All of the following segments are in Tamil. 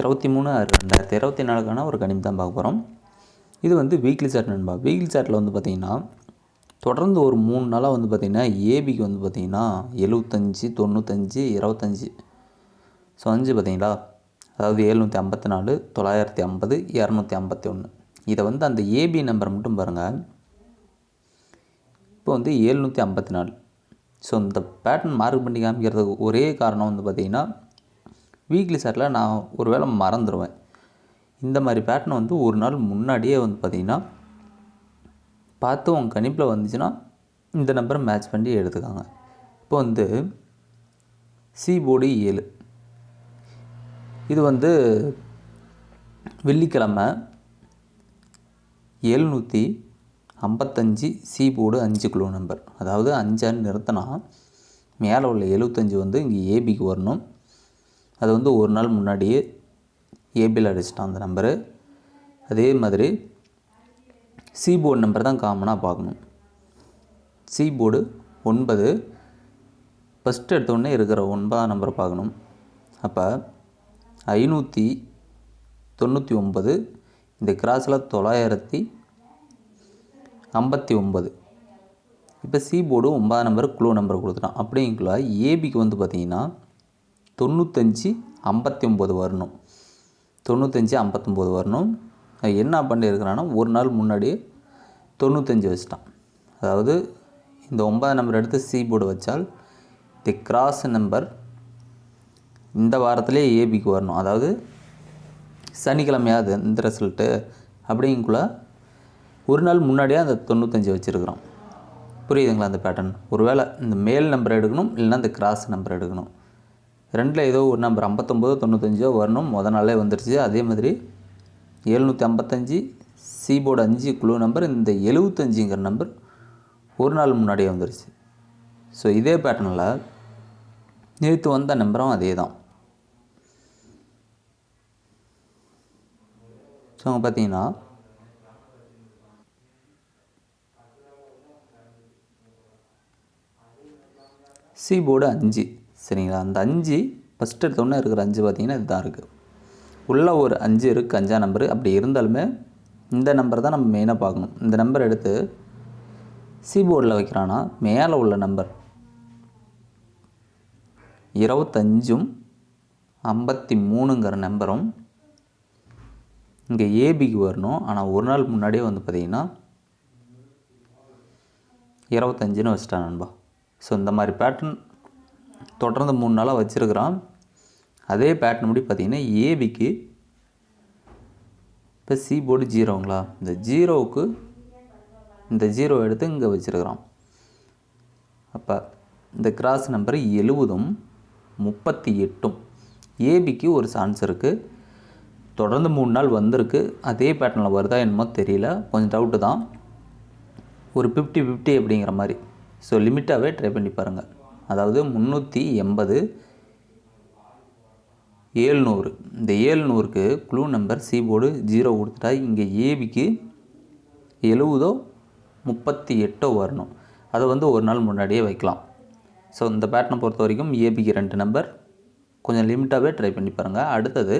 இருபத்தி மூணு ஆறு ரெண்டாயிரத்தி இருபத்தி நாலுக்கான ஒரு கணிப்பு தான் பார்க்க போகிறோம் இது வந்து வீக்லி சார்ட் நண்பா. வீக்லி சார்ட்டில் வந்து பார்த்திங்கன்னா தொடர்ந்து ஒரு மூணு நாளாக வந்து பார்த்திங்கன்னா ஏபிக்கு வந்து பார்த்திங்கன்னா எழுபத்தஞ்சி தொண்ணூத்தஞ்சு இருபத்தஞ்சி. ஸோ அஞ்சு பார்த்தீங்களா அதாவது எழுநூற்றி ஐம்பத்தி நாலு தொள்ளாயிரத்தி ஐம்பது இரநூத்தி ஐம்பத்தி ஒன்று இதை வந்து அந்த ஏபி நம்பர் மட்டும் பாருங்கள் இப்போ வந்து எழுநூற்றி ஐம்பத்தி நாலு. ஸோ இந்த பேட்டர்ன் மார்க் பண்ணி காமிக்கிறதுக்கு ஒரே காரணம் வந்து பார்த்திங்கன்னா வீக்லி சார்ட்டில் நான் ஒரு வேளை மறந்துடுவேன் இந்த மாதிரி பேட்டர்ன் வந்து ஒரு நாள் முன்னாடியே வந்து பார்த்திங்கன்னா பார்த்து உங்கள் கணிப்பில் வந்துச்சுன்னா இந்த நம்பரை மேட்ச் பண்ணி எடுத்துக்காங்க. இப்போ வந்து சி போர்டு ஏழு. இது வந்து வெள்ளிக்கிழமை எழுநூற்றி ஐம்பத்தஞ்சு சி போர்டு அஞ்சு குழு நம்பர் அதாவது அஞ்சான்னு நிறுத்தினா மேலே உள்ள எழுபத்தஞ்சு வந்து இங்கே ஏபிக்கு வரணும். அது வந்து ஒரு நாள் முன்னாடியே ஏபியில் அடிச்சிட்டான் அந்த நம்பரு. அதே மாதிரி சி போர்டு நம்பர் தான் காமனாக பார்க்கணும். சி போர்டு ஒன்பது ஃபஸ்ட்டு எடுத்தோடனே இருக்கிற ஒன்பதாம் நம்பரை பார்க்கணும். அப்போ ஐநூற்றி தொண்ணூற்றி ஒம்பது இந்த கிராஸில் தொள்ளாயிரத்தி ஐம்பத்தி ஒம்பது இப்போ சி போர்டு ஒன்பதாம் நம்பர் குழு நம்பர் கொடுத்துட்டான். அப்படிங்குள்ள ஏபிக்கு வந்து பார்த்திங்கன்னா தொண்ணூத்தஞ்சு ஐம்பத்தி ஒம்பது வரணும். தொண்ணூத்தஞ்சு ஐம்பத்தொம்போது வரணும். என்ன பண்ணியிருக்கிறான்னா ஒரு நாள் முன்னாடியே தொண்ணூத்தஞ்சு வச்சிட்டான். அதாவது இந்த ஒன்பதாம் நம்பர் எடுத்து சி போர்டு வச்சால் தி கிராஸ் நம்பர் இந்த வாரத்திலே ஏபிக்கு வரணும். அதாவது சனிக்கிழமையாது இந்த ரிசல்ட்டு அப்படிங்குள்ள ஒரு நாள் முன்னாடியே அந்த தொண்ணூத்தஞ்சு வச்சுருக்குறோம் புரியுதுங்களா அந்த பேட்டர்ன் ஒருவேளை இந்த மேல் நம்பர் எடுக்கணும் இல்லைன்னா இந்த கிராஸ் நம்பர் எடுக்கணும். ரெண்டில் ஏதோ ஒரு நம்பர் ஐம்பத்தொம்போதோ தொண்ணூத்தஞ்சோ வரணும். முத நாளே வந்துருச்சு. அதே மாதிரி எழுநூற்றி ஐம்பத்தஞ்சு சிபோர்டு அஞ்சு குழு நம்பர் இந்த எழுபத்தஞ்சுங்கிற நம்பர் ஒரு நாள் முன்னாடியே வந்துருச்சு. ஸோ இதே பேட்டர்னில் நேற்று வந்த நம்பரும் அதே தான். ஸோ அங்கே பார்த்தீங்கன்னா சி போர்டு அஞ்சு. சரிங்களா? அந்த அஞ்சு ஃபஸ்ட்டு எடுத்தோடனே இருக்கிற அஞ்சு பார்த்திங்கன்னா இதுதான் இருக்குது உள்ள ஒரு அஞ்சு இருக்குது அஞ்சா நம்பர் அப்படி இருந்தாலுமே இந்த நம்பர் தான் நம்ம மெயினாக பார்க்கணும். இந்த நம்பர் எடுத்து சிபோர்டில் வைக்கிறான்னா மேலே உள்ள நம்பர் இருபத்தஞ்சும் ஐம்பத்தி மூணுங்கிற நம்பரும் இங்கே ஏபிக்கு வரணும். ஆனால் ஒரு நாள் முன்னாடியே வந்து பார்த்திங்கன்னா இருபத்தஞ்சுன்னு வச்சிட்டான் நண்பா. ஸோ இந்த மாதிரி பேட்டர்ன் தொடர்ந்து மூணு நாளாக வச்சுருக்குறான். அதே பேட்டர்ன் படி பார்த்திங்கன்னா ஏபிக்கு இப்போ சி போர்டு ஜீரோங்களா? இந்த ஜீரோவுக்கு இந்த ஜீரோ எடுத்து இங்கே வச்சுருக்குறான். அப்போ இந்த கிராஸ் நம்பர் எழுவதும் முப்பத்தி எட்டும் ஏபிக்கு ஒரு சான்ஸ் இருக்குது தொடர்ந்து மூணு நாள் வந்திருக்கு. அதே பேட்டர்னில் வருதா என்னமோ தெரியல. கொஞ்சம் டவுட்டு தான். ஒரு ஃபிஃப்டி ஃபிஃப்டி அப்படிங்கிற மாதிரி. ஸோ லிமிட்டாகவே ட்ரை பண்ணி பாருங்கள் அதாவது முந்நூற்றி எண்பது ஏழ்நூறு. இந்த ஏழ்நூறுக்கு குழு நம்பர் சி போர்டு ஜீரோ கொடுத்துட்டா இங்கே ஏபிக்கு எழுவதோ முப்பத்தி எட்டோ வரணும். அதை வந்து ஒரு நாள் முன்னாடியே வைக்கலாம். ஸோ இந்த பேட்டனை பொறுத்த வரைக்கும் ஏபிக்கு ரெண்டு நம்பர் கொஞ்சம் லிமிட்டாகவே ட்ரை பண்ணி பாருங்கள் அடுத்தது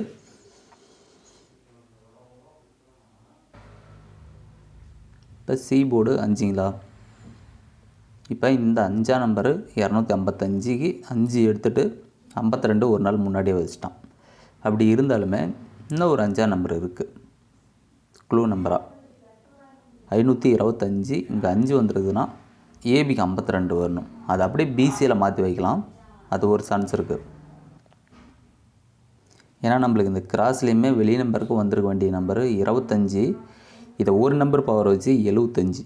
இப்போ சி போர்டு அஞ்சுங்களா? இப்போ இந்த அஞ்சாம் நம்பரு இரநூத்தி ஐம்பத்தஞ்சுக்கு அஞ்சு எடுத்துகிட்டு ஐம்பத்தி ரெண்டு ஒரு நாள் முன்னாடியே வச்சுட்டான். அப்படி இருந்தாலுமே இன்னும் ஒரு அஞ்சாம் நம்பர் இருக்குது க்ளூ நம்பராக ஐநூற்றி இருபத்தஞ்சி இங்கே அஞ்சு வந்துருக்குதுன்னா ஏபிக்கு ஐம்பத்தி ரெண்டு வரணும். அது அப்படியே பிசியில் மாற்றி வைக்கலாம். அது ஒரு சான்ஸ் இருக்குது ஏன்னா நம்மளுக்கு இந்த கிராஸ்லேயுமே வெளி நம்பருக்கு வந்திருக்க வேண்டிய நம்பரு இருபத்தஞ்சி. இதை ஒரு நம்பர் பவர் வச்சு எழுபத்தஞ்சி.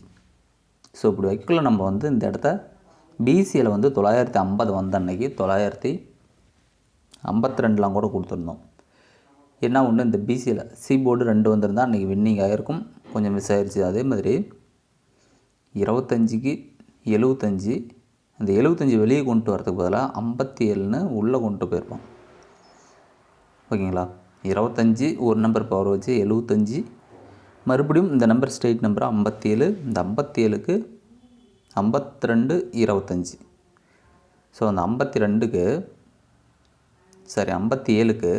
ஸோ இப்படி வைக்கக்குள்ள நம்ம வந்து இந்த இடத்த பிசியில் வந்து தொள்ளாயிரத்தி ஐம்பது வந்த அன்னைக்கு தொள்ளாயிரத்தி ஐம்பத்தி ரெண்டுலாம் கூட கொடுத்துருந்தோம். என்ன ஒன்று இந்த பிசியில் சி போர்டு ரெண்டு வந்திருந்தால் அன்றைக்கி வின்னிங் ஆகிருக்கும் கொஞ்சம் மிஸ் ஆயிடுச்சு அதே மாதிரி இருபத்தஞ்சிக்கு எழுபத்தஞ்சி அந்த எழுபத்தஞ்சி வெளியே கொண்டு வரதுக்கு பதிலாக ஐம்பத்தி ஏழுன்னு உள்ளே கொண்டு போயிருப்போம். ஓகேங்களா? இருபத்தஞ்சி ஒரு நம்பர் பவர் வச்சு எழுபத்தஞ்சி மறுபடியும் இந்த நம்பர் ஸ்ட்ரெயிட் நம்பர் ஐம்பத்தேழு இந்த ஐம்பத்தேழுக்கு ஐம்பத்தி ரெண்டு இருபத்தஞ்சி. ஸோ அந்த ஐம்பத்தி ரெண்டுக்கு சாரி ஐம்பத்தி ஏழுக்கு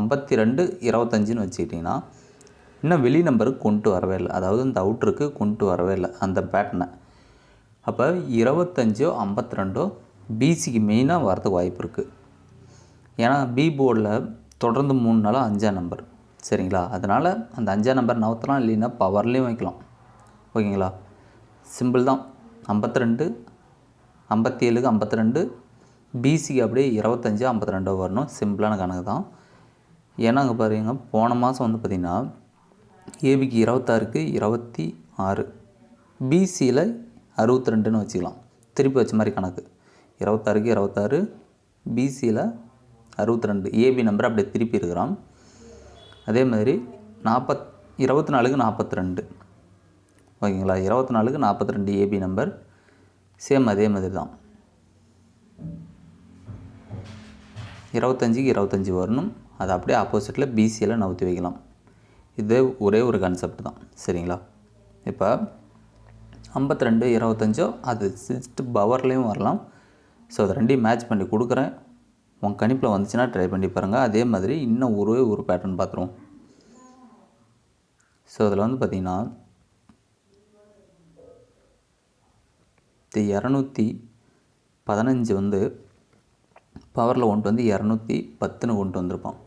ஐம்பத்தி ரெண்டு இருபத்தஞ்சின்னு வச்சுக்கிட்டிங்கன்னா இன்னும் வெளி நம்பருக்கு கொண்டு வரவே இல்லை. அதாவது இந்த அவுட்ருக்கு கொண்டு வரவே இல்லை அந்த பேட்டனை அப்போ இருபத்தஞ்சோ ஐம்பத்தி ரெண்டோ பிசிக்கு மெயினாக வரதுக்கு வாய்ப்பு இருக்குது ஏன்னா பி போர்டில் தொடர்ந்து மூணு நாளாக அஞ்சாம் நம்பர். சரிங்களா? அதனால் அந்த அஞ்சாம் நம்பர் நவுத்தலாம் இல்லைன்னா பவர்லேயும் வைக்கலாம். ஓகேங்களா? சிம்பிள் தான். ஐம்பத்தி ரெண்டு ஐம்பத்தி ஏழுக்கு ஐம்பத்தி ரெண்டு பிசிக்கு அப்படியே இருபத்தஞ்சி ஐம்பத்தி ரெண்டோ வரணும் சிம்பிளான கணக்கு தான். ஏன்னா அங்கே பாருங்க போன மாதம் வந்து பார்த்திங்கன்னா ஏபிக்கு இருபத்தாறுக்கு இருபத்தி ஆறு. பிசியில் அறுபத்தி ரெண்டுன்னு வச்சுக்கலாம். திருப்பி வச்ச மாதிரி கணக்கு. இருபத்தாறுக்கு இருபத்தாறு பிசியில் அறுபத்தி ரெண்டு ஏபி நம்பர் அப்படியே திருப்பி இருக்கிறான். அதே மாதிரி நாற்பத் இருபத்தி நாலுக்கு நாற்பத்தி ரெண்டு ஓகேங்களா? இருபத்தி நாலுக்கு நாற்பத்தி ரெண்டு ஏபி நம்பர் சேம் அதே மாதிரி தான். இருபத்தஞ்சிக்கு இருபத்தஞ்சி வரணும். அது அப்படியே ஆப்போசிட்டில் பிசியில் நவுத்தி வைக்கலாம். இது ஒரே ஒரு கான்செப்ட் தான். சரிங்களா? இப்போ ஐம்பத்தி ரெண்டு இருபத்தஞ்சோ அது சிக்ஸ்த் பவர்லேயும் வரலாம். ஸோ அதை ரெண்டையும் மேட்ச் பண்ணி கொடுக்குறேன். உன் கணிப்பில் வந்துச்சுன்னா ட்ரை பண்ணி பாருங்கள் அதே மாதிரி இன்னும் ஒரே ஒரு பேட்டர்ன் பார்த்துருவோம். ஸோ அதில் வந்து பார்த்திங்கன்னா இரநூத்தி பதினஞ்சு வந்து பவரில் கொண்டு வந்து இரநூத்தி பத்துன்னு கொண்டு வந்திருப்பான்.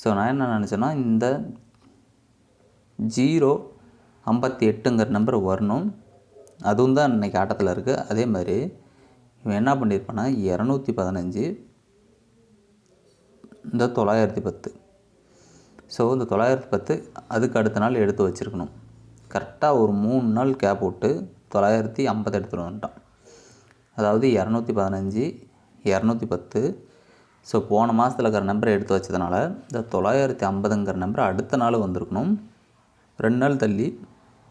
ஸோ நான் என்ன நினச்சேன்னா இந்த ஜீரோ ஐம்பத்தி எட்டுங்கிற நம்பர் வரணும். அதுவும் தான் இன்றைக்கி ஆட்டத்தில் இருக்குது அதே மாதிரி இவன் என்ன பண்ணியிருப்பான்னா இரநூத்தி பதினஞ்சு இந்த தொள்ளாயிரத்தி பத்து. ஸோ இந்த தொள்ளாயிரத்தி பத்து அதுக்கு அடுத்த நாள் எடுத்து வச்சுருக்கணும். கரெக்டாக ஒரு மூணு நாள் கேப் விட்டு தொள்ளாயிரத்தி ஐம்பது எடுத்துகிட்டு வந்துட்டான் அதாவது இரநூத்தி பதினஞ்சு இரநூத்தி பத்து. ஸோ போன மாதத்தில் இருக்கிற நம்பரை எடுத்து வச்சதுனால இந்த தொள்ளாயிரத்தி ஐம்பதுங்கிற நம்பர் அடுத்த நாள் வந்திருக்கணும். ரெண்டு நாள் தள்ளி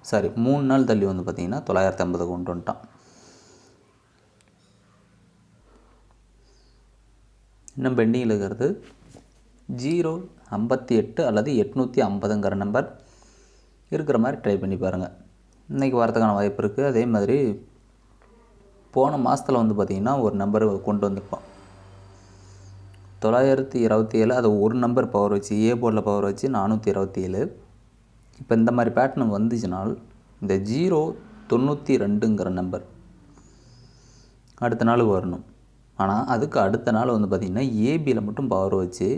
சாரி மூணு நாள் தள்ளி வந்து பார்த்திங்கன்னா தொள்ளாயிரத்தி ஐம்பது கொண்டு வந்துட்டான் இன்னும் பெண்டிங்கில் இருக்கிறது ஜீரோ ஐம்பத்தி எட்டு அல்லது எட்நூற்றி ஐம்பதுங்கிற நம்பர் இருக்கிற மாதிரி ட்ரை பண்ணி பாருங்கள் இன்றைக்கி வரதுக்கான வாய்ப்பு இருக்குது அதே மாதிரி போன மாதத்தில் வந்து பார்த்திங்கன்னா ஒரு நம்பர் கொண்டு வந்திருப்போம் தொள்ளாயிரத்தி இருபத்தி ஏழு அது ஒரு நம்பர் பவர் வச்சு ஏ போர்டில் பவர் வச்சு நானூற்றி இருபத்தி ஏழு. இப்போ இந்த மாதிரி பேட்டர்ன் வந்துச்சுனால் இந்த ஜீரோ தொண்ணூற்றி ரெண்டுங்கிற நம்பர் அடுத்த நாள் வரணும். ஆனால் அதுக்கு அடுத்த நாள் வந்து பார்த்திங்கன்னா ஏபியில் மட்டும் பவர் வச்சு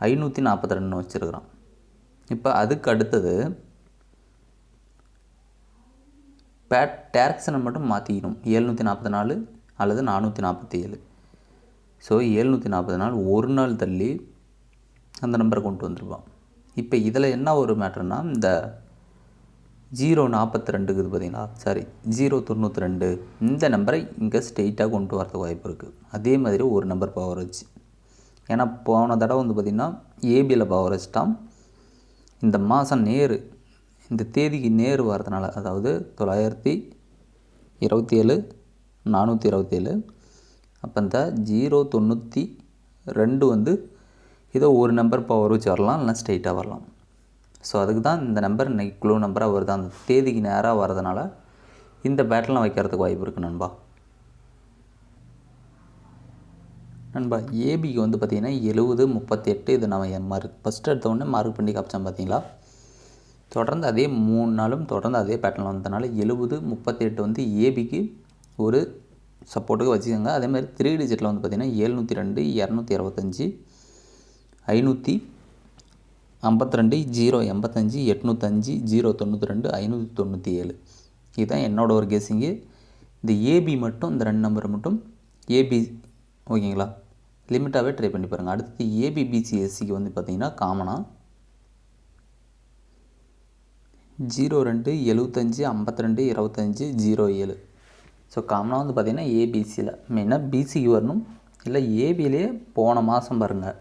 ஐநூற்றி நாற்பத்தி ரெண்டு வச்சுருக்குறான் இப்போ அதுக்கு அடுத்தது பேட் டேரக்ஷனை மட்டும் மாற்றிக்கணும் ஏழ்நூற்றி நாற்பத்தி நாலு அல்லது நானூற்றி நாற்பத்தி ஏழு. ஸோ ஏழ்நூற்றி நாற்பத்தி நாள் ஒரு நாள் தள்ளி அந்த நம்பரை கொண்டு வந்துருப்பான் இப்போ இதில் என்ன ஒரு மேட்ருனா இந்த ஜீரோ நாற்பத்தி ரெண்டுக்கு இது பார்த்தீங்களா சாரி ஜீரோ தொண்ணூற்றி ரெண்டு இந்த நம்பரை இங்கே ஸ்ட்ரெயிட்டாக கொண்டு வரதுக்கு வாய்ப்பு இருக்குது அதே மாதிரி ஒரு நம்பர் பவர் வச்சு. ஏன்னா போன தடவை வந்து பார்த்திங்கன்னா ஏபியில் பவர் வச்சுட்டான் இந்த மாதம் நேரு இந்த தேதிக்கு நேர் வரதுனால அதாவது தொள்ளாயிரத்தி இருபத்தி ஏழு நானூற்றி இருபத்தேழு அப்போ இந்த ஜீரோ தொண்ணூற்றி ரெண்டு வந்து ஏதோ ஒரு நம்பர் பவர் வச்சு வரலாம் இல்லைனா ஸ்ட்ரெயிட்டாக வரலாம். ஸோ அதுக்கு தான் இந்த நம்பர் இன்றைக்கி குழு நம்பராக வருது. அந்த தேதிக்கு நேராக வரதுனால இந்த பேட்டர்லாம் வைக்கிறதுக்கு வாய்ப்பு இருக்குது நண்பா. நண்பா ஏபிக்கு வந்து பார்த்திங்கன்னா எழுபது முப்பத்தெட்டு இது நம்ம மார்க் ஃபஸ்ட்டு எடுத்த உடனே மார்க் பண்ணி காமிச்சோம் பார்த்தீங்களா தொடர்ந்து அதே மூணு நாளும் தொடர்ந்து அதே பேட்டர்னில் வந்ததுனால எழுபது முப்பத்தெட்டு வந்து ஏபிக்கு ஒரு சப்போர்ட்டுக்கு வச்சுக்கோங்க. அதே மாதிரி த்ரீ டிஜிட்டில் வந்து பார்த்திங்கன்னா ஏழ்நூற்றி ரெண்டு இரநூத்தி அறுபத்தஞ்சி ஐநூற்றி ஐம்பத்தி ரெண்டு ஜீரோ எண்பத்தஞ்சு எட்நூத்தஞ்சு ஜீரோ தொண்ணூற்றி ரெண்டு ஐநூற்றி தொண்ணூற்றி ஏழு. இதுதான் என்னோட ஒரு கெஸிங்கு இந்த ஏபி மட்டும் இந்த ரெண்டு நம்பரை மட்டும் ஏபி ஓகேங்களா லிமிட்டாகவே ட்ரை பண்ணி பாருங்கள் அடுத்தது ஏபிபிசிஎஸ்சிக்கு வந்து பார்த்திங்கன்னா காமனாக ஜீரோ ரெண்டு எழுபத்தஞ்சி ஐம்பத்தி ரெண்டு இருபத்தஞ்சி ஜீரோ ஏழு. ஸோ காமனாக வந்து பார்த்திங்கன்னா ஏபிசியில் மெயினாக பிசிக்கு வரணும். இல்லை ஏபிலேயே போன மாதம் பாருங்கள்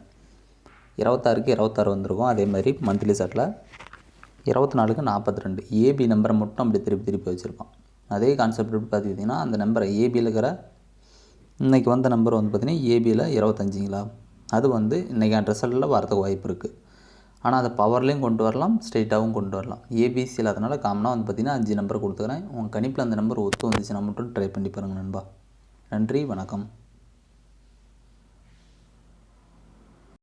இருபத்தாறுக்கு இருபத்தாறு வந்திருக்கும். அதே மாதிரி மந்த்லி செட்டில் இருபத்தி நாலுக்கு நாற்பத்தி ரெண்டு ஏபி நம்பரை மட்டும் அப்படி திருப்பி திருப்பி வச்சுருப்பான். அதே கான்செப்ட் எப்படி பார்த்துக்கிட்டிங்கன்னா அந்த நம்பரை ஏபியில் இருக்கிற இன்றைக்கி வந்த நம்பர் வந்து பார்த்திங்கன்னா ஏபியில் இருபத்தஞ்சிங்களா? அது வந்து இன்றைக்கி ரிசல்ட்டில் வரதுக்கு வாய்ப்பு இருக்குது ஆனால் அதை பவர்லேயும் கொண்டு வரலாம் ஸ்ட்ரெயிட்டாகவும் கொண்டு வரலாம். ஏபிசி அதனால் காமனாக வந்து பார்த்திங்கன்னா அஞ்சு நம்பர் கொடுத்துக்கிறேன். உங்கள் கணிப்பில் அந்த நம்பர் ஒத்து வந்துச்சுன்னா மட்டும் ட்ரை பண்ணி பாருங்கள் நண்பா. நன்றி வணக்கம்.